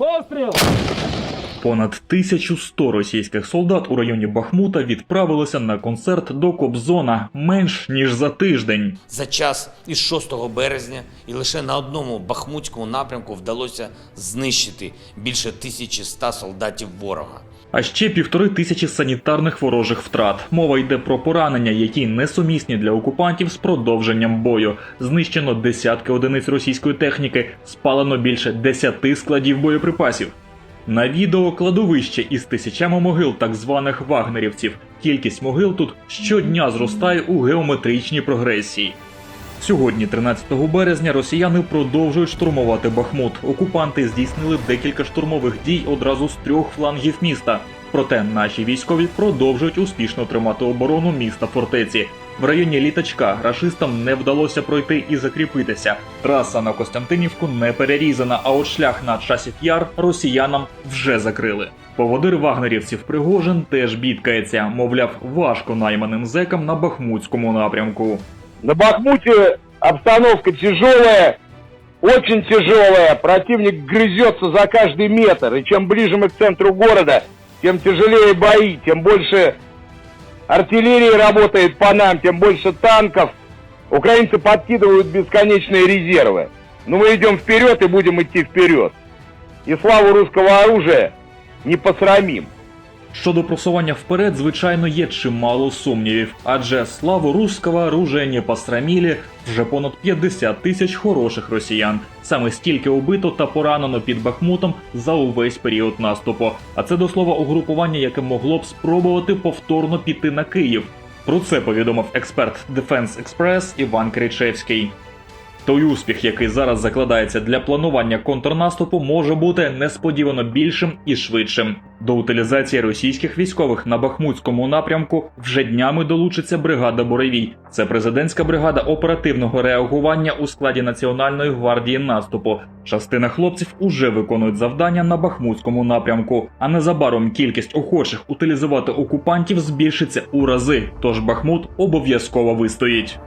Постріл! Понад 1100 російських солдат у районі Бахмута відправилися на концерт до Кобзона менш ніж за тиждень. За час із 6 березня і лише на одному бахмутському напрямку вдалося знищити більше 1100 солдатів ворога. А ще півтори тисячі санітарних ворожих втрат. Мова йде про поранення, які несумісні для окупантів з продовженням бою. Знищено десятки одиниць російської техніки, спалено більше десяти складів боєприпасів. На відео кладовище із тисячами могил так званих вагнерівців. Кількість могил тут щодня зростає у геометричній прогресії. Сьогодні, 13 березня, росіяни продовжують штурмувати Бахмут. Окупанти здійснили декілька штурмових дій одразу з трьох флангів міста. Проте наші військові продовжують успішно тримати оборону міста фортеці. В районі літачка рашистам не вдалося пройти і закріпитися. Траса на Костянтинівку не перерізана, а от шлях на часів яр росіянам вже закрили. Поводир вагнерівців Пригожин теж бідкається, мовляв, важко найманим зекам на бахмутському напрямку. На Бахмуте обстановка тяжелая, очень тяжелая. Противник грызется за каждый метр. И чем ближе мы к центру города, тем тяжелее бои, тем больше артиллерии работает по нам, тем больше танков. Украинцы подкидывают бесконечные резервы. Но мы идем вперед и будем идти вперед. И славу русского оружия не посрамим. Щодо просування вперед, звичайно, є чимало сумнівів, адже славу руського оружия не посрамілі вже понад 50 тисяч хороших росіян. Саме стільки убито та поранено під Бахмутом за увесь період наступу. А це до слова угрупування, яке могло б спробувати повторно піти на Київ. Про це повідомив експерт Defense Express Іван Кричевський. Той успіх, який зараз закладається для планування контрнаступу, може бути несподівано більшим і швидшим. До утилізації російських військових на Бахмутському напрямку вже днями долучиться бригада Буревій. Це президентська бригада оперативного реагування у складі Національної гвардії наступу. Частина хлопців уже виконують завдання на Бахмутському напрямку. А незабаром кількість охочих утилізувати окупантів збільшиться у рази. Тож Бахмут обов'язково вистоїть.